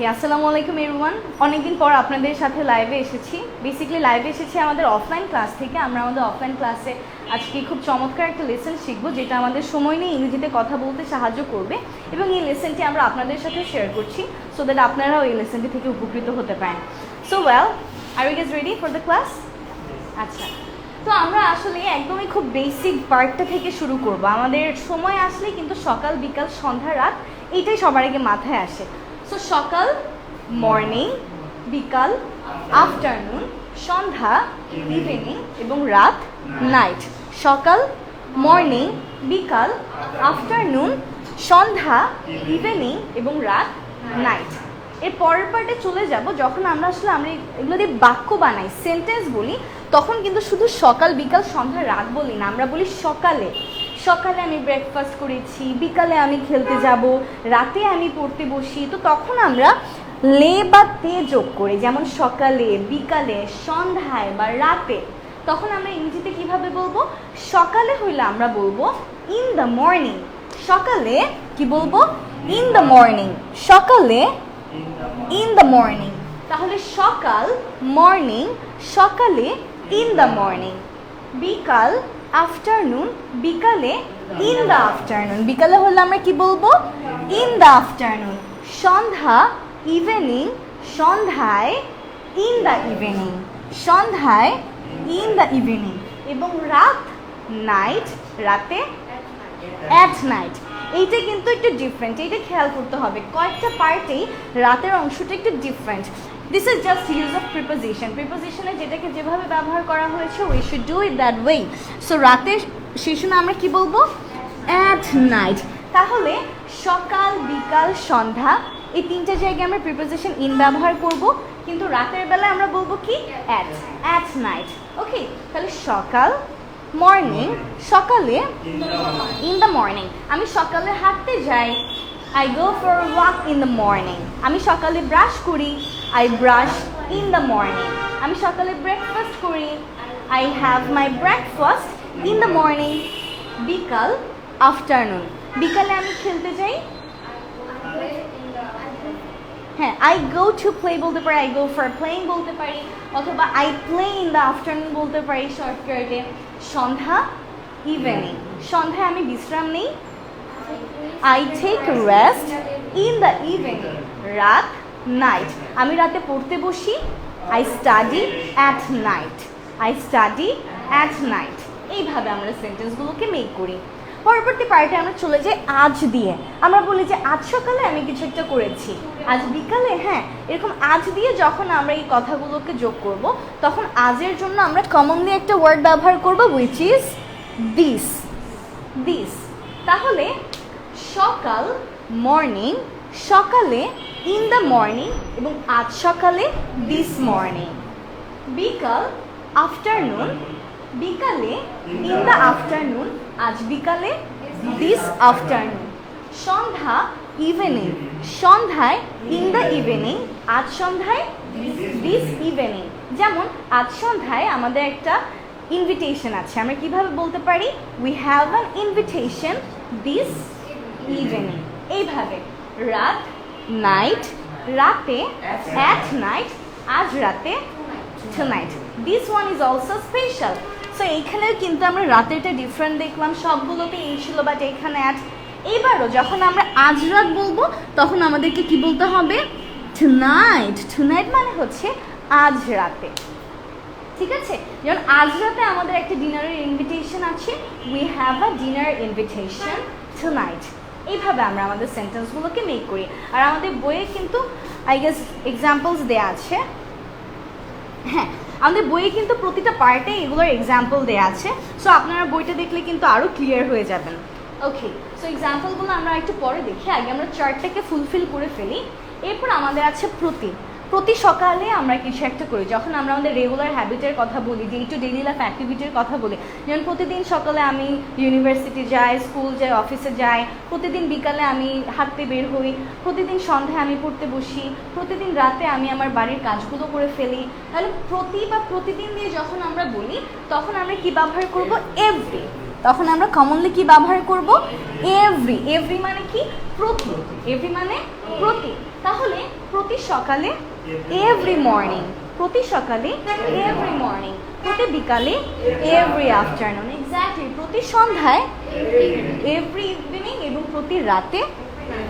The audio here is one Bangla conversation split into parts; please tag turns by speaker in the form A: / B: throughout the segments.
A: ওকে আসসালামু আলাইকুম এভরিওয়ান অনেকদিন পর আপনাদের সাথে লাইভে এসেছি। বেসিক্যালি লাইভে এসেছি আমাদের অফলাইন ক্লাস থেকে। আমরা আমাদের অফলাইন ক্লাসে আজকে খুব চমৎকার একটা লেসন শিখব, যেটা আমাদের সময় নিয়ে ইংরেজিতে কথা বলতে সাহায্য করবে এবং এই লেসনটি আমরা আপনাদের সাথে শেয়ার করছি সো দ্যাট আপনারাও এই লেসনটি থেকে উপকৃত হতে পারেন। So well are you guess ready for the class আচ্ছা। তো আমরা আসলে একদমই খুব বেসিক পার্টটা থেকে শুরু করব। আমাদের সময় আসলে কিন্তু সকাল, বিকাল, সন্ধ্যা, রাত, এইটাই সবার আগে মাথায় আসে। সো সকাল মর্নিং বিকাল আফটারনুন সন্ধ্যা ইভিনিং এবং রাত নাইট সকাল মর্নিং বিকাল আফটারনুন সন্ধ্যা ইভিনিং এবং রাত নাইট এর পরের পার্টে চলে যাব, যখন আমরা আসলে আমরা এগুলো দিয়ে বাক্য বানাই সেন্টেন্স বলি, তখন কিন্তু শুধু সকাল, বিকাল, সন্ধ্যা, রাত বলি না, আমরা বলি সকালে। সকালে আমি ব্রেকফাস্ট করেছি, বিকালে আমি খেলতে যাব, রাতে আমি পড়তে বসি, তো তখন আমরা লে বা তে যোগ করি, যেমন সকালে, বিকালে, সন্ধ্যায় বা রাতে। তখন আমরা ইংরেজিতে কীভাবে বলব? সকালে হইলে আমরা বলব ইন দ্য মর্নিং সকালে কি বলব? ইন দ্য মর্নিং সকালে ইন দ্য মর্নিং তাহলে সকাল মর্নিং সকালে ইন দ্য মর্নিং বিকাল আফটারনুন বিকালে ইন দ্য আফটারনুন বিকালে হলে আমরা কি বলব? ইন দ্য আফটারনুন সন্ধ্যা ইভিনিং সন্ধ্যায় ইন দ্য ইভিনিং সন্ধ্যায় ইন দ্য ইভিনিং এবং রাত নাইট রাতে অ্যাট নাইট এইটা কিন্তু একটু ডিফারেন্ট এইটা খেয়াল করতে হবে। কয়েকটা পার্টেই রাতের অংশটা একটু different this is just use of preposition প্রিপোজিশনে যেটাকে যেভাবে ব্যবহার করা হয়েছে we should do it that way so রাতের শেষে আমরা কি বলব? অ্যাট নাইট তাহলে সকাল, বিকাল, সন্ধ্যা, এই তিনটে জায়গায় আমরা প্রিপোজিশন ইন ব্যবহার করব, কিন্তু রাতের বেলায় আমরা বলব কি? অ্যাট অ্যাট নাইট ওকে তাহলে সকাল মর্নিং সকালে ইন দ্য মর্নিং আমি সকালে হাঁটতে যাই I go for walk in the morning আমি সকালে ব্রাশ করি I brush in the morning আমি সকালে ব্রেকফাস্ট করি I have my breakfast in the morning বিকাল আফটারনুন বিকালে আমি খেলতে যাই? হ্যাঁ আই গো টু প্লে বলতে পারি আই গো ফর প্লেইং বলতে পারি অথবা I play in the afternoon বলতে পারি শর্টকাটে সন্ধ্যা ইভিনিং সন্ধ্যায় আমি বিশ্রাম নেই। I take rest in the evening রাত নাইট আমি রাতে পড়তে বসি I study at night I study at night এইভাবে আমরা সেন্টেন্সগুলোকে মেক করি। পরবর্তী পার্টে আমরা চলে যাই আজ দিয়ে। আমরা বলি যে, আজ সকালে আমি কিছু একটা করেছি। আজ বিকালে? হ্যাঁ এরকম আজ দিয়ে যখন আমরা এই কথাগুলোকে যোগ করব, তখন আজের জন্য আমরা কমনলি একটা ওয়ার্ড ব্যবহার করব উইচ ইজ দিস দিস তাহলে সকাল মর্নিং সকালে ইন দ্য মর্নিং এবং আজ সকালে দিস মর্নিং বিকাল আফটারনুন বিকালে ইন দ্য আফটারনুন আজ বিকালে দিস আফটারনুন সন্ধ্যা ইভিনিং সন্ধ্যায় ইন দ্য ইভিনিং আজ সন্ধ্যায় দিস ইভিনিং যেমন, আজ সন্ধ্যায় আমাদের একটা ইনভিটেশন আছে। আমরা কীভাবে বলতে পারি? We have an invitation this evening এইভাবে রাত নাইট রাতে অ্যাট নাইট আজ রাতে tonight this one is also special so এইখানেও কিন্তু আমরা রাতেরটা ডিফারেন্ট দেখলাম, সবগুলোতে এই ছিল বাট এইখানে অ্যাট এবারও যখন আমরা আজ রাত বলব, তখন আমাদেরকে কি বলতে হবে? টুনাইট টুনাইট মানে হচ্ছে আজ রাতে। ঠিক আছে? যেমন আজ রাতে আমাদের একটা ডিনারের ইনভিটেশন আছে। We have a dinner invitation tonight এইভাবে আমরা আমাদের সেন্টেন্সগুলোকে মেক করি। আর আমাদের বইয়ে কিন্তু আই গেস এক্সাম্পলস দেওয়া আছে। হ্যাঁ আমাদের বইয়ে কিন্তু প্রতিটা পার্টে এগুলোর এক্সাম্পল দেওয়া আছে। সো আপনারা বইটা দেখলে কিন্তু আরও ক্লিয়ার হয়ে যাবেন। ওকে সো এক্সাম্পলগুলো আমরা একটু পরে দেখি। আগে আমরা চার্টটাকে ফুলফিল করে ফেলি। এরপর আমাদের আছে প্রতি প্রতি সকালে আমরা কিছু একটা করি। যখন আমরা আমাদের রেগুলার হ্যাবিটের কথা বলি ডে টু ডেলি লাইফ অ্যাক্টিভিটির কথা বলি, যেমন প্রতিদিন সকালে আমি ইউনিভার্সিটি যাই স্কুল যাই অফিসে যাই, প্রতিদিন বিকালে আমি হাঁটতে বের হই, প্রতিদিন সন্ধ্যায় আমি পড়তে বসি, প্রতিদিন রাতে আমি আমার বাড়ির কাজগুলো করে ফেলি। তাহলে প্রতি বা প্রতিদিন দিয়ে যখন আমরা বলি, তখন আমরা কি ব্যবহার করব? এভরি তখন আমরা কমনলি কি ব্যবহার করব? এভরি এভরি মানে কি? প্রতি। এভরি মানে প্রতি। তাহলে প্রতি সকালে এভরি মর্নিং প্রতি সকালে এভরি মর্নিং প্রতি বিকালে এভরি আফটারনুন এক্স্যাক্টলি প্রতি সন্ধ্যায় এভরি ইভিনিং এবং প্রতি রাতে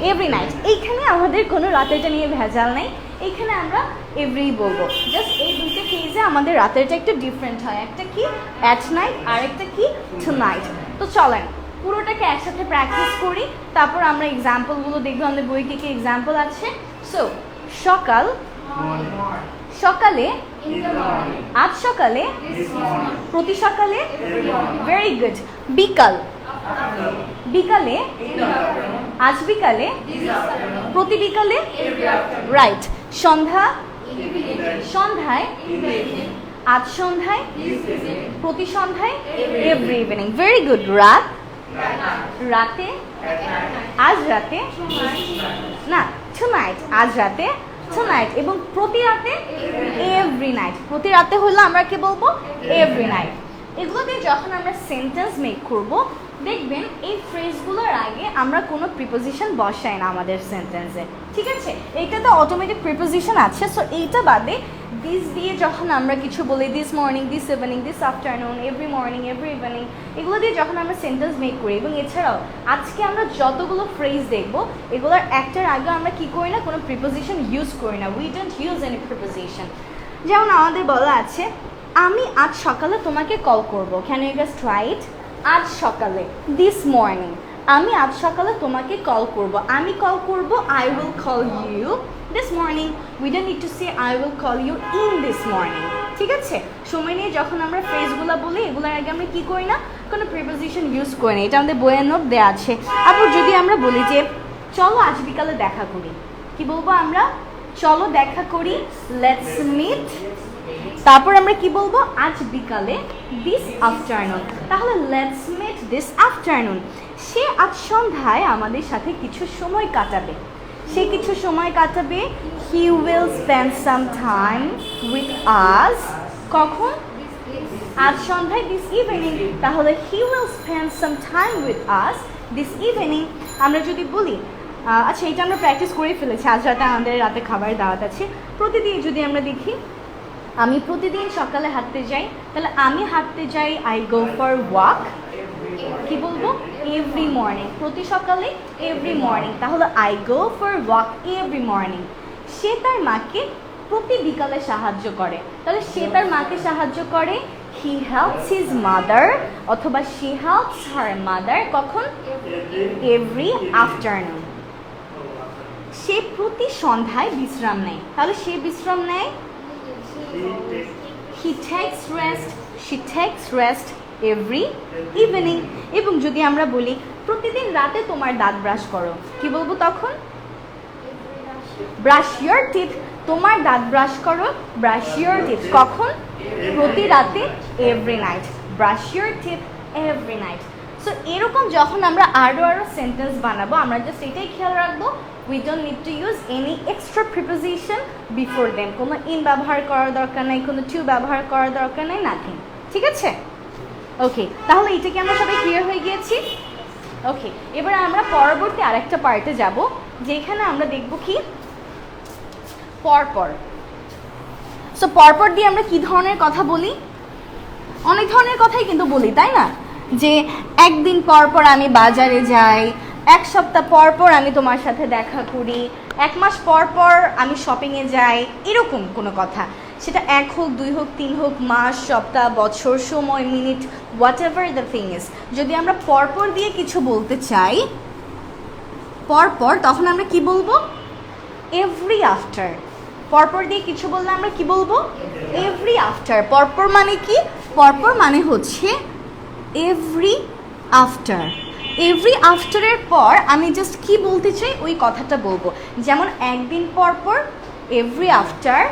A: এভরি নাইট এইখানে আমাদের কোনো রাতেরটা নিয়ে ভেজাল নেই। এইখানে আমরা এভরি বলব। জাস্ট এই দুইটা কেজে আমাদের রাতেরটা একটু ডিফারেন্ট হয়। একটা কি অ্যাট নাইট আর একটা কি টু নাইট তো চলেন, পুরোটাকে একসাথে প্র্যাকটিস করি। তারপর আমরা এক্সাম্পলগুলো দেখব। আমাদের বই কি এক্সাম্পল আছে? সো সকাল সকালে, আজ সকালে, প্রতি সকালে ভেরি গুড বিকাল। বিকালে, আজ বিকালে, প্রতি বিকালে রাইট সন্ধ্যা, সন্ধ্যায়, আজ সন্ধ্যায়, প্রতি সন্ধ্যায় এভরি ইভিনিং ভেরি গুড রাত, রাতে, আজ রাতে, না টু নাইট আজ রাতে নাইট এবং প্রতি রাতে এভরি নাইট প্রতি রাতে হলো আমরা কি বলব? এভরি নাইট এগুলো দিয়ে যখন আমরা সেন্টেন্স মেক করব দেখবেন এই ফ্রেজগুলোর আগে আমরা কোনো প্রিপোজিশন বসাই না আমাদের সেন্টেন্সে ঠিক আছে? এইটাতে অটোমেটিক প্রিপোজিশন আছে সো এইটা বাদে দিস দিয়ে যখন আমরা কিছু বলি this morning this evening this afternoon every morning every evening এগুলো দিয়ে যখন আমরা সেন্টেন্স মেক করি, এবং এছাড়াও আজকে আমরা যতগুলো ফ্রেজ দেখব, এগুলোর একটার আগে আমরা কি করি না, কোনো প্রিপোজিশন ইউজ করি না we don't use any preposition যেমন আমাদের বলা আছে, আমি আজ সকালে তোমাকে কল করব ক্যান ইউ জাস্ট রাইট আজ সকালে দিস মর্নিং আমি আজ সকালে তোমাকে কল করব। আমি কল করব I will call you this morning we don't need to say I will call you in this morning ঠিক আছে? সময় নিয়ে যখন আমরা ফ্রেজগুলো বলি, এগুলোর আগে আমরা কী করি না? কোনো প্রিপোজিশন ইউজ করি না, এটা আমাদের বইয়ের নোট দেওয়া আছে। আবার যদি আমরা বলি যে, চলো আজ বিকালে দেখা করি, কি বলব আমরা? চলো দেখা করি লেটস মিট তারপর আমরা কি বলব? আজ বিকালে দিস আফটারনুন তাহলে লেটস মিট দিস আফটারনুন সে আজ সন্ধ্যায় আমাদের সাথে কিছু সময় কাটাবে। সে কিছু সময় কাটাবে। He will spend some time with us কখন? আজ সন্ধ্যায় দিস ইভিনিং তাহলে he will spend some time with us this evening আমরা যদি বলি আচ্ছা এটা আমরা প্র্যাকটিস করে ফেলেছি। আজ রাতে আমাদের রাতে খাবার দাওয়াত আছে। প্রতিদিন যদি আমরা দেখি আমি প্রতিদিন সকালে হাঁটতে যাই, তাহলে আমি হাঁটতে যাই আই গো ফর ওয়াক কি বলব? এভরি মর্নিং প্রতি সকালে এভরি মর্নিং তাহলে I go for walk every morning সে তার মাকে প্রতি বিকালে সাহায্য করে। তাহলে সে তার মাকে সাহায্য করে হি হেল্পস হিজ মাদার অথবা শি হেল্পস হার মাদার কখন? এভরি আফটারনুন সে প্রতি সন্ধ্যায় বিশ্রাম নেয়। তাহলে সে বিশ্রাম নেয় he takes rest she takes rest every evening এবং যদি আমরা বলি, প্রতিদিন রাতে তোমার দাঁত ব্রাশ করো। কি বলব তখন? ব্রাশ ইয়োর টিথ তোমার দাঁত ব্রাশ করো ব্রাশ ইয়োর টিথ কখন? প্রতি রাতে every night brush your teeth every night so এরকম যখন আমরা আরও আরও সেন্টেন্স বানাবো, আমরা জাস্ট এটাই খেয়াল রাখব we don't need to use any extra preposition before them কোনো ইন ব্যবহার করার দরকার নেই, কোনো টু ব্যবহার করার দরকার নেই নাথিং ঠিক আছে? ওকে তাহলে এটা কি আমরা সবাই ক্লিয়ার হয়ে গিয়েছি? ওকে এবার আমরা পরবর্তী আরেকটা পার্টে যাব, যেখানে আমরা দেখব কি? পরপর। সো পরপর দিয়ে আমরা কি ধরনের কথা বলি? অনেক ধরনের কথাই কিন্তু বলি, তাই না? যে, একদিন পর পর আমি বাজারে যাই এক সপ্তাহ পর পর আমি তোমার সাথে দেখা করি, এক মাস পর পর আমি শপিংয়ে যাই, এরকম কোনো কথা। সেটা এক হোক, দুই হোক, তিন হোক, মাস, সপ্তাহ, বছর, সময় minute whatever the thing is যদি আমরা পরপর দিয়ে কিছু বলতে চাই পরপর তখন আমরা কি বলব? এভরি আফটার পরপর দিয়ে কিছু বললে আমরা কি বলব? এভরি আফটার পরপর মানে কি? পরপর মানে হচ্ছে এভরি আফটার এভরি আফটারের পর আমি জাস্ট কি বলতে চাই? ওই কথাটা বলব। যেমন একদিন পর পর এভরি আফটার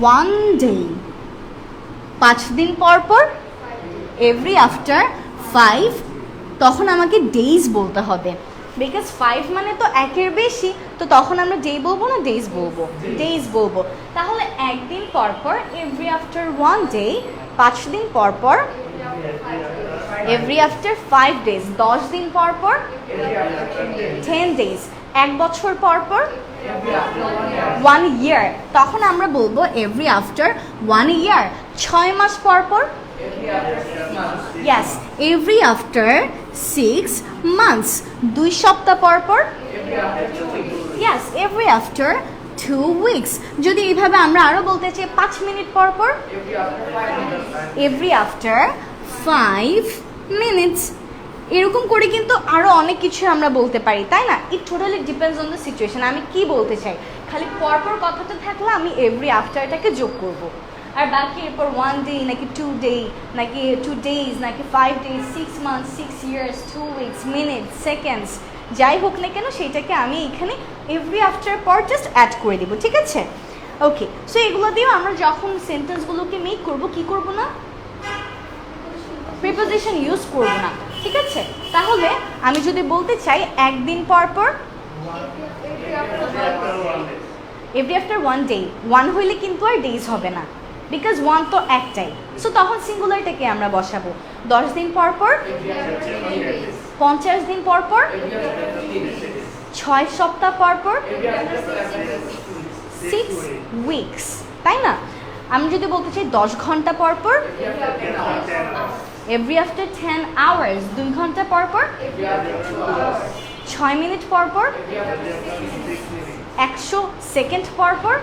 A: ওয়ান ডে পাঁচ দিন পর পর এভরি আফটার ফাইভ তখন আমাকে ডেইজ বলতে হবে। বিকজ ফাইভ মানে তো একের বেশি, তো তখন আমরা ডে বলব না ডেইজ বলব? ডেইজ বলব। তাহলে একদিন পর পর এভরি আফটার ওয়ান ডে পাঁচ দিন পর পর এভরি আফটার ফাইভ ডেজ দশ দিন পর পর
B: Every after 10 days.
A: Ten days এক বছর পর পর. ওয়ান ইয়ার তখন আমরা বলব এভরি আফটার ওয়ান ইয়ার ছয় মাস পর পর. Yes every after six months দুই সপ্তাহ পর পর. Yes every after two weeks যদি এইভাবে আমরা আরও বলতে চাই, পাঁচ মিনিট পর পর এভরি আফটার ফাইভ মিনিটস এরকম করে কিন্তু আরও অনেক কিছু আমরা বলতে পারি, তাই না? It totally depends on the situation আমি কি বলতে চাই? খালি পরপর কথাটা থাকলে আমি এভরি আফটারটাকে যোগ করব। আর বাকি এরপর ওয়ান ডে নাকি টু ডে নাকি টু ডেজ নাকি five days six month six years two weeks minutes seconds যাই হোক না কেন সেইটাকে আমি এখানে এভরি আফটার পর জাস্ট অ্যাড করে দেবো, ঠিক আছে? ওকে সো এগুলো দিয়েও আমরা যখন সেন্টেন্সগুলোকে মেক করব, কি করব না? প্রিপোজিশন ইউজ করব না, ঠিক আছে তাহলে আমি যদি বলতে চাই, একদিন পর পর every after one day one হইলে কিন্তু আর ডেজ হবে না বিকজ ওয়ান তো একটাই সো তখন সিঙ্গুলারটাকে আমরা বসাবো দশ দিন পর পর
B: Every after 15 days.
A: পঞ্চাশ দিন পর পর
B: Every after 15 days.
A: ছয় সপ্তাহ পর পর. সিক্স উইকস তাই না আমি যদি বলতে চাই, দশ ঘণ্টা পর পর
B: Every after 10 hours.
A: Every after ten hours দুই ঘণ্টা পর পর. ছয় মিনিট পর পর. একশো সেকেন্ড পর পর.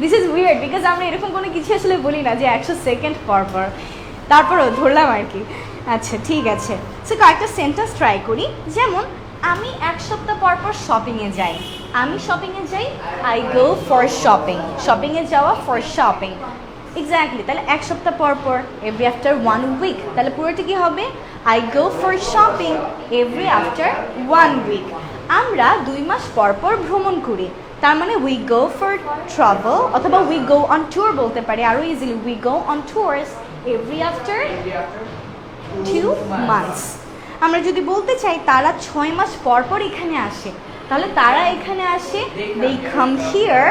A: দিস ইজ উইয়ার্ড বিকজ আমরা এরকম কোনো কিছু আসলে বলি না যে একশো সেকেন্ড পর পর। তারপরও ধরলাম আর কি। আচ্ছা ঠিক আছে। সো কয়েকটা সেন্টেন্স ট্রাই করি। যেমন আমি এক সপ্তাহ পর পর শপিংয়ে যাই। আমি শপিংয়ে যাই আই গো ফর শপিং শপিংয়ে যাওয়া ফর শপিং এক্স্যাক্টলি তাহলে এক সপ্তাহ পর পর এভরি আফটার ওয়ান উইক তাহলে পুরোটা কি হবে? I go for shopping every after one week আমরা দুই মাস পর পর ভ্রমণ করি। তার মানে উই গো ফর ট্রাভেল অথবা উই গো অন ট্যুর বলতে পারি আরও easily we go on tours every after two months আমরা যদি বলতে চাই তারা ছয় মাস পর পর এখানে আসে, তাহলে তারা এখানে আসে they come here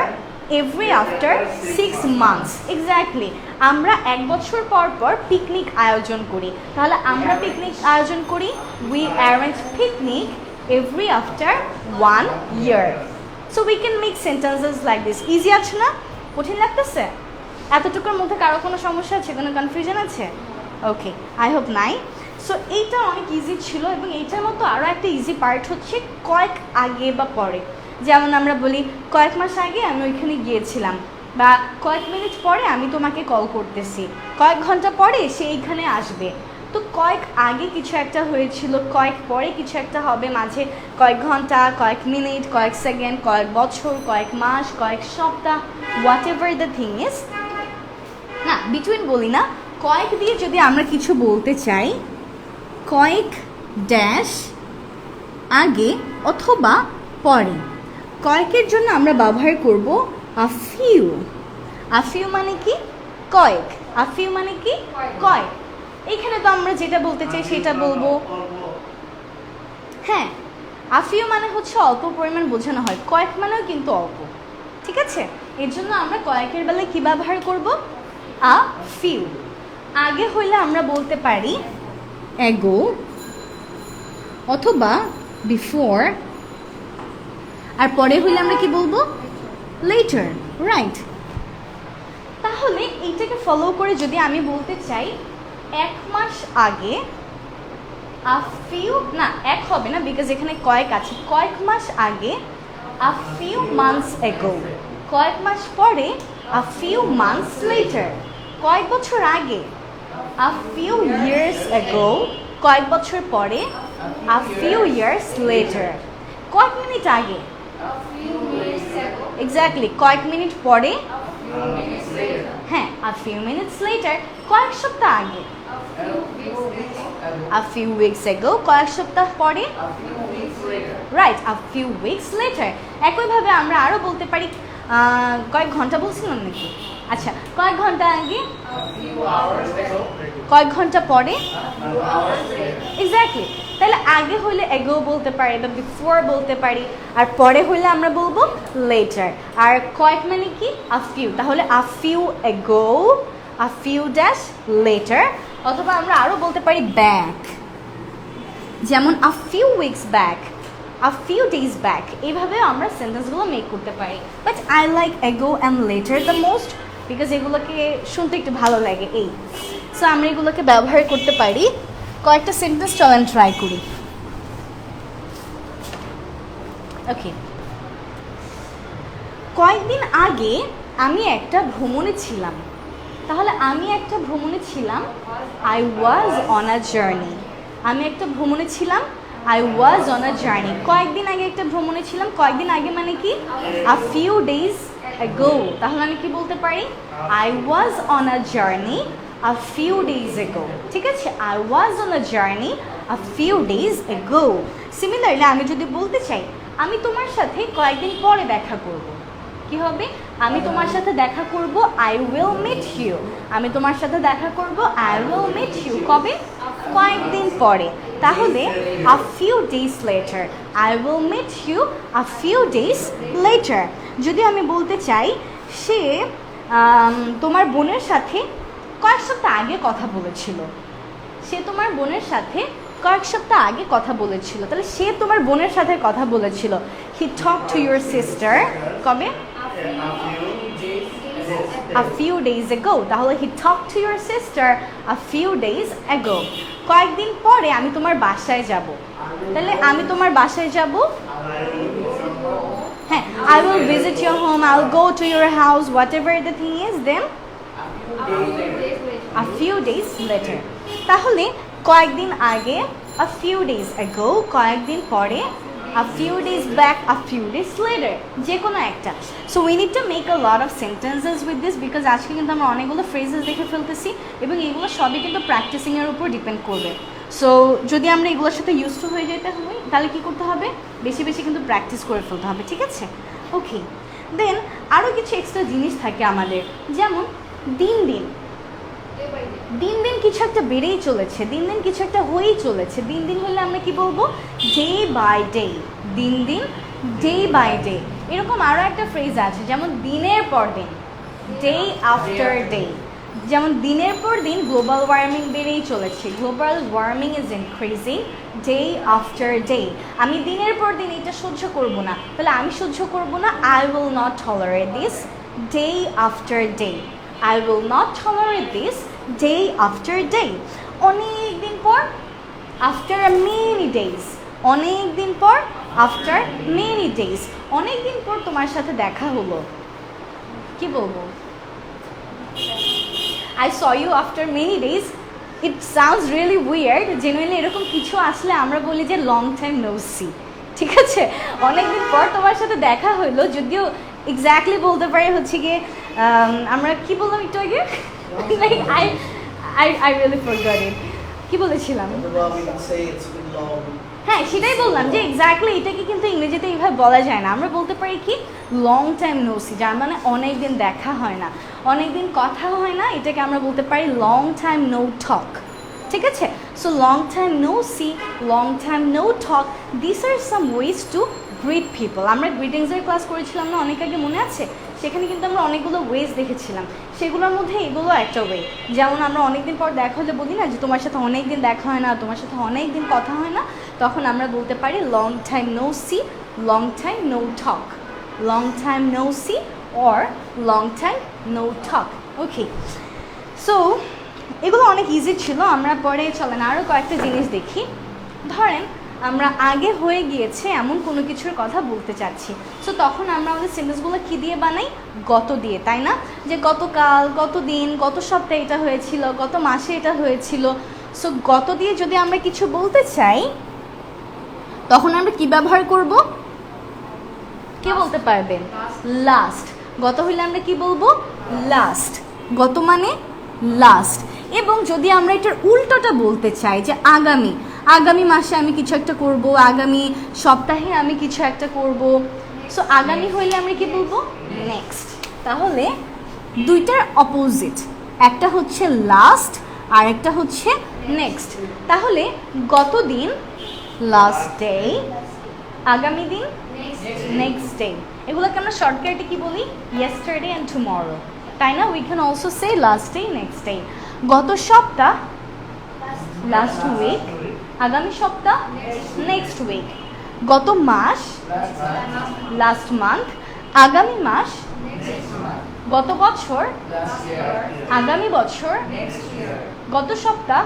A: every after six months exactly আমরা এক বছর পর পর পিকনিক আয়োজন করি। তাহলে আমরা পিকনিক আয়োজন করি। We arrange picnic every after one year so we can make sentences like this easy আছে না? কঠিন লাগতেছে? এতটুকুর মধ্যে কারও কোনো সমস্যা আছে? কোনো কনফিউশন আছে? ওকে আই হোপ নাই। সো এইটা অনেক ইজি ছিল এবং এইটার মতো আরও একটা ইজি পার্ট হচ্ছে কয়েক আগে বা পরে। যেমন আমরা বলি, কয়েক মাস আগে আমি ওইখানে গিয়েছিলাম বা কয়েক মিনিট পরে আমি তোমাকে কল করতেছি। কয়েক ঘণ্টা পরে সে এইখানে আসবে। তো কয়েক আগে কিছু একটা হয়েছিল, কয়েক পরে কিছু একটা হবে মাঝে। কয়েক ঘণ্টা, কয়েক মিনিট, কয়েক সেকেন্ড, কয়েক বছর, কয়েক মাস, কয়েক সপ্তাহ whatever the thing is না বিটুইন বলি না, কয়েক দিয়ে যদি আমরা কিছু বলতে চাই, কয়েক ড্যাশ আগে অথবা পরে। কয়েকের জন্য আমরা ব্যবহার করব আফিউ আফিউ মানে কি? কয়েক। আফিউ মানে কি? কয়েক। এখানে তো আমরা যেটা বলতে চাই সেটা বলব। হ্যাঁ আফিউ মানে হচ্ছে অল্প পরিমাণ বোঝানো হয়। কয়েক মানেও কিন্তু অল্প। ঠিক আছে? এর জন্য আমরা কয়েকের বেলায় কি ব্যবহার করব? A few. আগে হইলে আমরা বলতে পারি অ্যাগো অথবা বিফোর আর পরে হইলে আমরা কি বলব? লেটার রাইট তাহলে এইটাকে ফলো করে যদি আমি বলতে চাই, এক মাস আগে আ ফিউ না, এক হবে না বিকজ এখানে কয়েক আছে। কয়েক মাস আগে আ ফিউ মান্থস এগো কয়েক মাস পরে আ ফিউ মান্থস লেটার কয়েক বছর আগে আ ফিউ ইয়ার্স এগো কয়েক বছর পরে আ ফিউ ইয়ার্স লেটার কয়েক মিনিট আগে। এক্স্যাক্টলি কয়েক মিনিট পরে হ্যাঁ আর ফিউ মিনিটস লেটার কয়েক সপ্তাহ আগে। আ ফিউ উইকস এগো কয়েক সপ্তাহ পরে. Right a few weeks later একইভাবে আমরা আরও বলতে পারি কয়েক ঘণ্টা বলছিলাম নাকি? আচ্ছা কয়েক ঘণ্টা আগে কয়েক ঘণ্টা পরে. এক্স্যাক্টলি তাহলে আগে হইলে এগো বলতে পারি বা বিফোর বলতে পারি, আর পরে হইলে আমরা বলব লেটার আর কয়েক মানে কি? আ ফিউ তাহলে আ ফিউ এগো আ ফিউ ড্যাশ লেটার অথবা আমরা আরও বলতে পারি ব্যাক যেমন a few weeks back a few days back এইভাবে আমরা সেন্টেন্সগুলো মেক করতে পারি। But I like ago and later the most because এগুলোকে শুনতে একটু ভালো লাগে, এই। সো আমরা এগুলোকে ব্যবহার করতে পারি। কয়েকটা সেন্টেন্স চলেন ট্রাই করি। ওকে কয়েকদিন আগে আমি একটা ভ্রমণে ছিলাম। তাহলে আমি একটা ভ্রমণে ছিলাম। I was on a journey আমি একটা ভ্রমণে ছিলাম। I was on a journey কয়েকদিন আগে একটা ভ্রমণে ছিলাম। কয়েকদিন আগে মানে কি? আ ফিউ ডেজ গো তাহলে আমি কি বলতে পারি? I was on a journey a few days ago ঠিক আছে? I was on a journey a few days ago similarly আমি যদি বলতে চাই, আমি তোমার সাথে কয়েকদিন পরে দেখা করব। কি হবে? আমি তোমার সাথে দেখা করব আই উইল মিট ইউ আমি তোমার সাথে দেখা করব আই উইল মিট ইউ কবে? কয়েকদিন পরে। তাহলে a few days later I will meet you a few days later যদি আমি বলতে চাই, সে তোমার বোনের সাথে কয়েক সপ্তাহ আগে কথা বলেছিল। সে তোমার বোনের সাথে কয়েক সপ্তাহ আগে কথা বলেছিল। তাহলে সে তোমার বোনের সাথে কথা বলেছিল। He talk to your sister কবে? A few days ago তাহলে he talk to your sister a few days ago কয়েকদিন পরে আমি তোমার বাসায় যাব। তাহলে আমি তোমার বাসায় যাব? হ্যাঁ I will visit your home I will go to your house whatever the thing is then a few days later. তাহলে কয়েকদিন আগে, a few days ago, কয়েকদিন পরে, a few days back, a few days later যে কোনো একটা। So we need to make a lot of sentences with this because আজকে কিন্তু আমরা অনেকগুলো ফ্রেজেস দেখে ফেলতেছি এবং এগুলো সবই কিন্তু প্র্যাকটিসিংয়ের উপর ডিপেন্ড করবে। সো যদি আমরা এগুলোর সাথে ইউজ টু হয়ে যেতে হই তাহলে কী করতে হবে? বেশি বেশি কিন্তু প্র্যাকটিস করে ফেলতে হবে, ঠিক আছে? ওকে দেন আরও কিছু এক্সট্রা জিনিস থাকে আমাদের। যেমন দিন দিন। দিন দিন কিছু একটা বেড়েই চলেছে দিন দিন কিছু একটা হয়েই চলেছে দিন দিন হলে আমরা কি বলব? ডে বাই ডে দিন দিন ডে বাই ডে এরকম আরও একটা ফ্রেজ আছে যেমন দিনের পর দিন ডে আফটার ডে যেমন দিনের পর দিন গ্লোবাল ওয়ার্মিং বেড়েই চলেছে global warming is increasing day after day আমি দিনের পর দিন এটা সহ্য করব না তাহলে আমি সহ্য করব না I will not tolerate this day after day I will not tolerate this day after day অনেক দিন পর আফটার মেনি ডেজ অনেক দিন পর আফটার মেনি ডেজ অনেক দিন পর তোমার সাথে দেখা হলো। কি বলব? I saw you after many days it sounds really weird genuinely এরকম কিছু আসলে আমরা বলি যে লং টাইম নো সি ঠিক আছে? অনেকদিন পর তোমার সাথে দেখা হইল যদিও এক্স্যাক্টলি বলতে পারি হচ্ছে গিয়ে আমরা কি বললাম একটু আগে? Like I I I really forgot it কি বলেছিলাম. হ্যাঁ সেটাই বললাম যে এক্স্যাক্টলি এটাকে কিন্তু ইংরেজিতে এইভাবে বলা যায় না। আমরা বলতে পারি কি লং টাইম নোসি যার মানে অনেক দিন দেখা হয় না। অনেক দিন কথা হয় না এটাকে আমরা বলতে পারি লং টাইম নো টক ঠিক আছে? So long time no see long time no talk this are some ways to greet people আমরা গ্রিটিংসের ক্লাস করেছিলাম না, অনেক আগে মনে আছে? সেখানে কিন্তু আমরা অনেকগুলো ওয়েজ দেখেছিলাম। সেগুলোর মধ্যে এগুলো একটা ওয়ে যেমন আমরা অনেকদিন পর দেখা হলে বলি না যে, তোমার সাথে অনেক দিন দেখা হয় না, তোমার সাথে অনেক দিন কথা হয় না। তখন আমরা বলতে পারি long time no see long time no talk long time no see or long time no talk okay so এগুলো অনেক ইজি ছিল আমরা পরে চলেন আরও কয়েকটা জিনিস দেখি। ধরেন আমরা আগে হয়ে গিয়েছে এমন কোনো কিছুর কথা বলতে চাচ্ছি। সো তখন আমরা আমাদের সেন্টেন্সগুলো কী দিয়ে বানাই? গত দিয়ে তাই না? যে গতকাল গত দিন গত সপ্তাহে এটা হয়েছিল গত মাসে এটা হয়েছিল। সো গত দিয়ে যদি আমরা কিছু বলতে চাই তখন আমরা কি ব্যবহার করব? কে বলতে পারবেন লাস্ট গত হইলে আমরা কি বলব? লাস্ট গত মানে লাস্ট এবং যদি আমরা এটার উল্টোটা বলতে চাই যে আগামী আগামী মাসে আমি কিছু একটা করব আগামী সপ্তাহে আমি কিছু একটা করব সো আগামী হইলে আমরা কি বলব? নেক্সট তাহলে দুইটার অপোজিট একটা হচ্ছে লাস্ট আর একটা হচ্ছে নেক্সট তাহলে গত দিন লাস্ট ডে আগামী দিন নেক্সট ডে এগুলোকে আমরা শর্টকাটে কি বলি? ইয়েস্টারডে অ্যান্ড টুমরো তাই না? We can also say last day next day গত সপ্তাহ লাস্ট উইক আগামী সপ্তাহ নেক্সট উইক গত মাস লাস্ট মান্থ আগামী মাস, গত বছর, আগামী বছর, গত সপ্তাহ,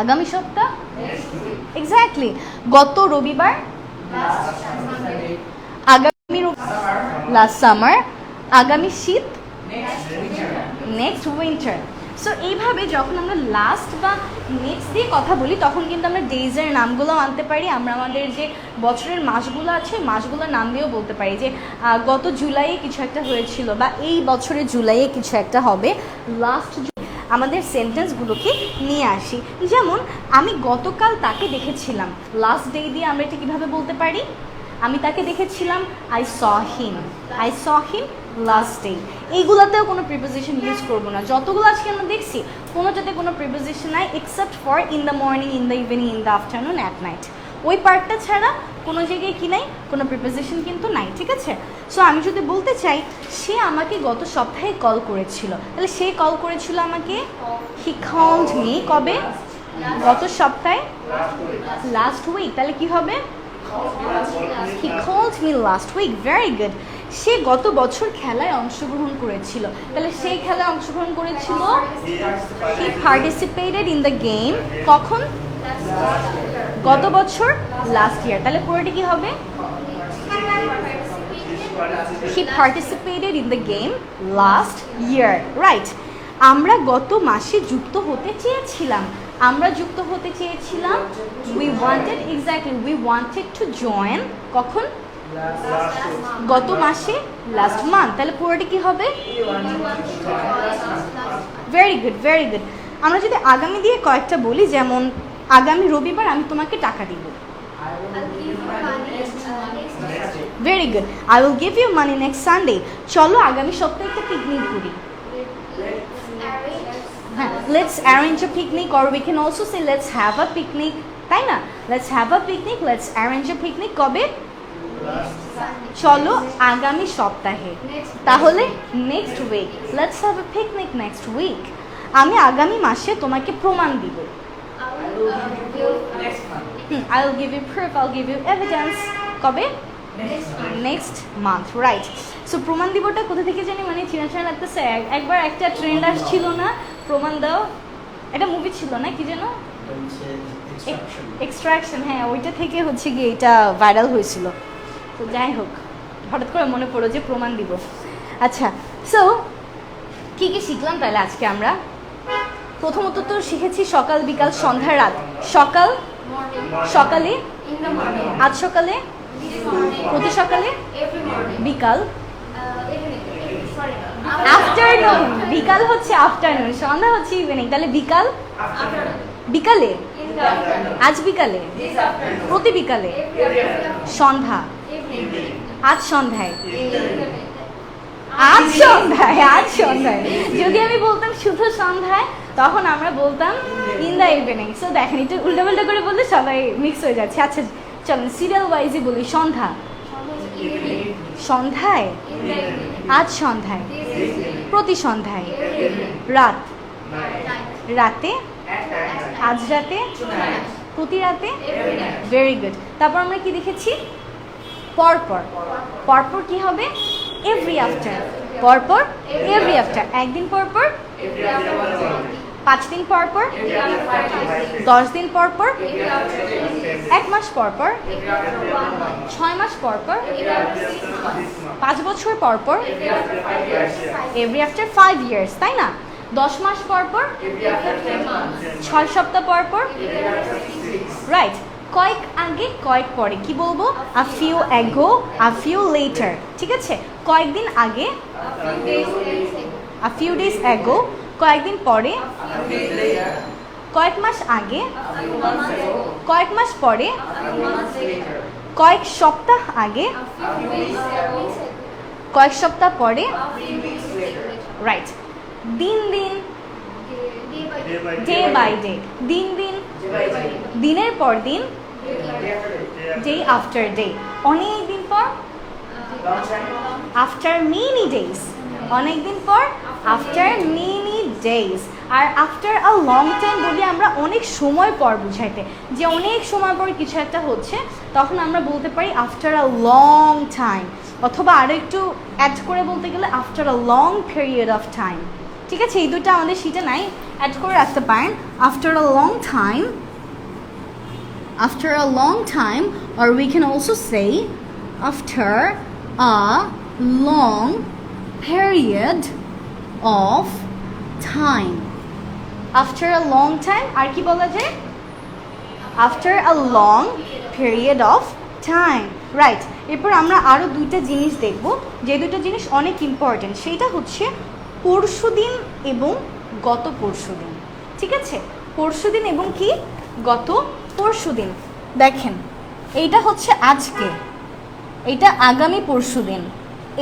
A: আগামী সপ্তাহ এক্স্যাক্টলি গত রবিবার, আগামী লাস্ট সামার আগামী শীত নেক্সট উইন্টার সো এইভাবে যখন আমরা লাস্ট বা নেক্সট দিয়ে কথা বলি, তখন কিন্তু আমরা ডেইজের নামগুলো আনতে পারি। আমরা আমাদের যে বছরের মাসগুলো আছে, মাসগুলোর নাম দিয়েও বলতে পারি যে গত জুলাইয়ে কিছু একটা হয়েছিল বা এই বছরের জুলাইয়ে কিছু একটা হবে। লাস্ট আমাদের সেন্টেন্সগুলোকে নিয়ে আসি। যেমন, আমি গতকাল তাকে দেখেছিলাম। লাস্ট ডে দিয়ে আমরা এটা কীভাবে বলতে পারি? আমি তাকে দেখেছিলাম I saw him I saw him last এইগুলোতেও কোনো প্রিপোজিশন ইউজ করব না। যতগুলো আজকে আমরা দেখছি, কোনোটাতে কোনো প্রিপোজিশন নাই except for in the morning in the evening in the afternoon at night ওই পার্টটা ছাড়া কোনো জায়গায় কি নাই? কোনো প্রিপোজিশন কিন্তু নাই, ঠিক আছে? সো আমি যদি বলতে চাই, সে আমাকে গত সপ্তাহে কল করেছিল। তাহলে সে কল করেছিল আমাকে? হি কলড মি কবে? গত সপ্তাহে? লাস্ট উইক তাহলে কি হবে? He called me last week very good সে গত বছর খেলায় অংশগ্রহণ করেছিল। তাহলে সেই খেলায় অংশগ্রহণ করেছিল he participated in the game কখন? গত বছর লাস্ট ইয়ার তাহলে পুরোটা কি হবে? He participated in the game last year right আমরা গত মাসে যুক্ত হতে চেয়েছিলাম। আমরা যুক্ত হতে চেয়েছিলাম। We wanted exactly we wanted to join কখন? গত মাসে লাস্ট মান্থ তাহলে পুরোটা কি হবে? ভেরি গুড ভেরি গুড আমরা যদি আগামী দিয়ে কয়েকটা বলি, যেমন আগামী রবিবার আমি তোমাকে টাকা দিব। Very good I will give you money next Sunday চলো আগামী সপ্তাহে একটা পিকনিক করি। হ্যাঁ let's arrange picnic or we can also say let's have a picnic তাই না? Let's have a picnic let's arrange a picnic কবে? চলো আগামী সপ্তাহে। তাহলে next week let's have a picnic next week আমি আগামী মাসে তোমাকে প্রমাণ দিব. I will give you proof I will give you evidence কবে? নেক্সট মান্থ রাইট সো প্রমাণ দিবটা কোথা থেকে জানি? মানে চেনা চেনা লাগতেছে। একবার একটা ট্রেন্ড আসছিল না। প্রমাণ দাও। এটা মুভি ছিল না? কি যেন? এক্সট্রাকশন হ্যাঁ ওইটা থেকে হচ্ছে গিয়ে এটা ভাইরাল হয়েছিল। তো যাই হোক, হঠাৎ করে মনে পড়ো যে প্রমাণ দিব। আচ্ছা সো কি কি শিখলাম তাহলে আজকে আমরা? প্রথমত তো শিখেছি সকাল, বিকাল, সন্ধ্যা, রাত। সকাল, সকালে, আজ সকালে, প্রতি সকালে, বিকাল। আফটারনুন বিকাল হচ্ছে আফটারনুন সন্ধ্যা হচ্ছে ইভিনিং তাহলে বিকাল? বিকালে? আজ বিকালে? প্রতি বিকালে? সন্ধ্যা। আজ সন্ধ্যায়। আজ সন্ধ্যায় আজ সন্ধ্যায়। যদি আমি বলতাম শুধু সন্ধ্যায়, তখন আমরা বলতাম ইন দ্য ইভিনিং সো দেখেন, একটু উল্টাপাল্টা করে বললে সবাই মিক্স হয়ে যাচ্ছে। আচ্ছা চলেন সিরিয়াল ওয়াইজই বলি, সন্ধ্যা। সন্ধ্যায়? আজ সন্ধ্যায়। প্রতি সন্ধ্যায়। রাত। রাতে? আজ রাতে? প্রতি রাতে? ভেরি গুড তারপর আমরা কি দেখেছি? পরপর পরপর কি হবে? এভরি আফটার পরপর এভরি আফটার একদিন পরপর, পাঁচ দিন পরপর, দশ দিন পরপর, এক মাস পরপর, ছয় মাস পরপর, পাঁচ বছর পরপর এভরি আফটার ফাইভ ইয়ার্স তাই না? দশ মাস পরপর, ছয় সপ্তাহ পরপর রাইট কয়েক আগে কয়েক পরে কি বলব a few ago a few later ঠিক আছে কয়েকদিন আগে. আ ফিউ ডেজ অ্যাগো কয়েকদিন পরে. কয়েক মাস আগে. কয়েক মাস পরে. কয়েক সপ্তাহ আগে. কয়েক সপ্তাহ পরে. রাইট দিন দিন ডে বাই ডে দিন দিন. দিনের পর দিন ডে আফটার ডে অনেক দিন পর. আফটার মেনি ডেজ অনেকদিন পর আফটার মেনি ডেজ আর আফটার আ লং টাইম বলি আমরা অনেক সময় পর বুঝাইতে। যে অনেক সময় পর কিছু একটা হচ্ছে, তখন আমরা বলতে পারি আফটার আ লং টাইম অথবা আরও একটু অ্যাড করে বলতে গেলে after a long period of time ঠিক আছে? এই দুটো আমাদের শীটে নাই। অ্যাড করে রাখতে পারেন। After a long time after a long time, or we can also say after a long period of time. After a long time, আর কি বলা যায় after a long period of time right এরপর আমরা আরও দুইটা জিনিস দেখব। যে দুটো জিনিস অনেক ইম্পর্ট্যান্ট সেইটা হচ্ছে পরশুদিন এবং গত পরশুদিন ঠিক আছে? পরশুদিন এবং কি? গত পরশুদিন দেখেন, এইটা হচ্ছে আজকে। এটা আগামী পরশুদিন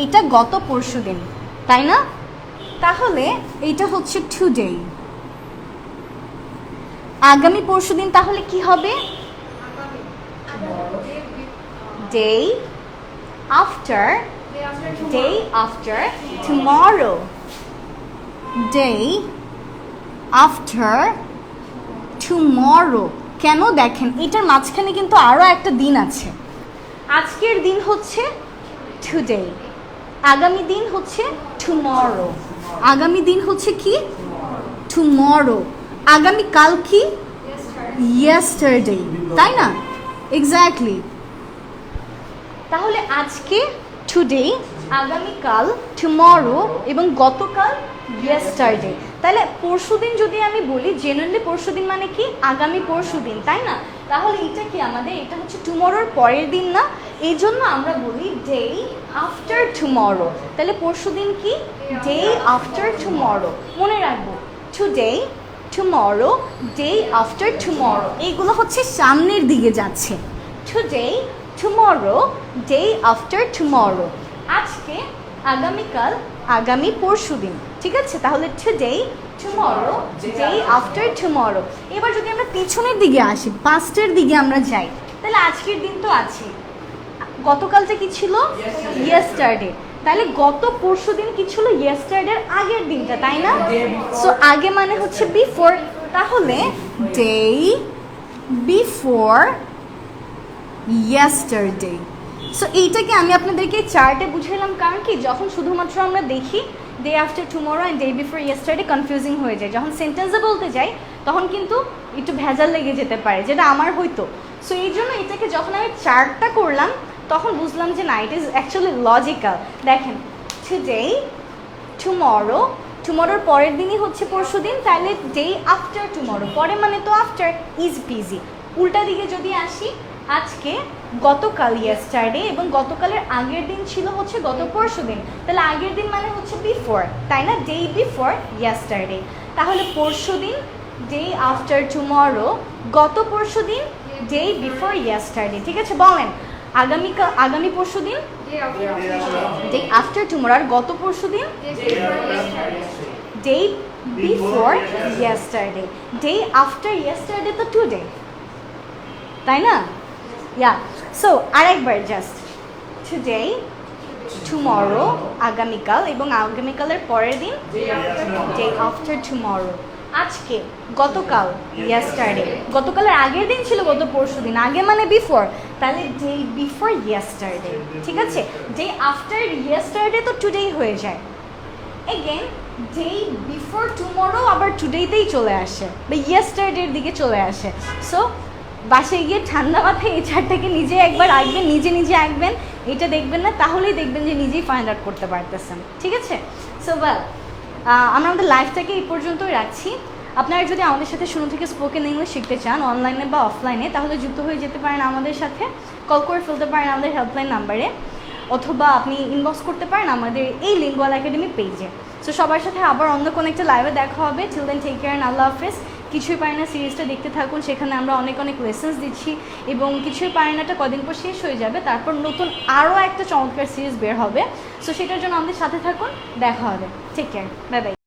A: এইটা গত পরশুদিন তাই না? তাহলে এইটা হচ্ছে টুডে আগামী পরশুদিন তাহলে কি হবে? Day after day after tomorrow day after tomorrow কেন দেখেন? এটার মাঝখানে কিন্তু আরও একটা দিন আছে। আজকের দিন হচ্ছে টুডে আগামী দিন হচ্ছে টুমরো আগামী দিন হচ্ছে কি? টুমরো আগামী কাল কি? ইয়েস্টারডে তাই না? এক্স্যাক্টলি তাহলে আজকে টুডে আগামীকাল টুমরো এবং গতকাল ইয়েস্টারডে তাহলে পরশুদিন যদি আমি বলি জেনারেলি পরশুদিন মানে কি? আগামী পরশুদিন, তাই না? তাহলে এটা কি আমাদের? এটা হচ্ছে টুমোরোর পরের দিন না? এই জন্য আমরা বলি ডে আফটার টুমরো তাহলে পরশুদিন কি? ডে আফটার টুমরো মনে রাখব today tomorrow day after tomorrow এইগুলো হচ্ছে সামনের দিকে যাচ্ছে। Today tomorrow day after tomorrow আজকে, আগামীকাল, আগামী পরশু দিন ঠিক আছে? তাহলে today tomorrow day after tomorrow এবার যদি আমরা পিছনের দিকে আসি পাস্টের দিকে আমরা যাই তাহলে আজকের দিন তো আছে। গতকালটা কি ছিল? ইয়েস্টারডে তাহলে গত পরশু দিন কি ছিল? ইয়েস্টারডের আগের দিনটা তাই না? সো আগে মানে হচ্ছে বিফোর তাহলে ডে বিফোর ইয়েস্টারডে সো এইটাকে আমি আপনাদেরকে চার্টে বুঝাইলাম কারণ কি? যখন শুধুমাত্র আমরা দেখি day after tomorrow and day before yesterday confusing হয়ে যায়। যখন সেন্টেন্সে বলতে যাই, তখন কিন্তু একটু ভেজাল লেগে যেতে পারে, যেটা আমার হয়তো সো এই জন্য এটাকে যখন আমি চার্টটা করলাম, তখন বুঝলাম যে না ইট ইজ অ্যাকচুয়ালি লজিক্যাল দেখেন টুডে টুমরো টুমরোর পরের দিনই হচ্ছে পরশু দিন, তাহলে ডে আফটার টুমরো পরে মানে তো আফটার ইজ বিজি উল্টা দিকে যদি আসি, আজকে গতকাল ইয়েস্টারডে এবং গতকালের আগের দিন ছিল হচ্ছে গত পরশু দিন। তাহলে আগের দিন মানে হচ্ছে বিফোর তাই না? ডে বিফোর ইয়েস্টারডে তাহলে পরশু দিন ডে আফটার টুমরো গত পরশু দিন ডে বিফোর ইয়েস্টারডে ঠিক আছে? বলেন আগামীকাল আগামী পরশু দিন? ডে আফটার টুমরো আর গত পরশু দিন? Day before yesterday day after yesterday তো টুডে তাই না? ইয়া সো আরেকবার জাস্ট টুডে টুমরো আগামীকাল এবং আগামীকালের পরের দিন ডে আফটার টুমরো আজকে, গতকাল ইয়েস্টারডে গতকালের আগের দিন ছিল গত পরশু দিন। আগে মানে বিফোর তাহলে ডে বিফোর ইয়েস্টারডে ঠিক আছে? ডে আফটার ইয়েস্টারডে তো টুডেই হয়ে যায়। এগেন ডে বিফোর টুমরো আবার টুডেতেই চলে আসে। বা ইয়েস্টারডের দিকে চলে আসে। সো বাসায় গিয়ে ঠান্ডা মাথায় এই চারটাকে নিজে একবার আঁকবেন, নিজে নিজে আঁকবেন, এটা দেখবেন না, তাহলেই দেখবেন যে নিজেই ফাইন্ড আউট করতে পারতেছেন, ঠিক আছে? সো ওয়েল আমরা আমাদের লাইফটাকে এই পর্যন্তই রাখছি। আপনারা যদি আমাদের সাথে শুরু থেকে স্পোকেন ইংলিশ শিখতে চান অনলাইনে বা অফলাইনে তাহলে যুক্ত হয়ে যেতে পারেন আমাদের সাথে। কল করে ফেলতে পারেন আমাদের হেল্পলাইন নাম্বারে অথবা আপনি ইনবক্স করতে পারেন আমাদের এই লিঙ্গওয়াল একাডেমি পেজে সো সবার সাথে আবার অন্য কোনো একটা লাইভে দেখা হবে। চিল দেন টেক কেয়ার আল্লাহ হাফেজ কিছুই পায় না, সিরিজটা দেখতে থাকুন, সেখানে আমরা অনেক অনেক লেসেন্স দিচ্ছি এবং কিছুই পায় নাটা কদিন পর শেষ হয়ে যাবে, তারপর নতুন আরও একটা চমৎকার সিরিজ বের হবে। সো সেটার জন্য আমাদের সাথে থাকুন, দেখা হবে। ঠিক কেয়ার বাই বাই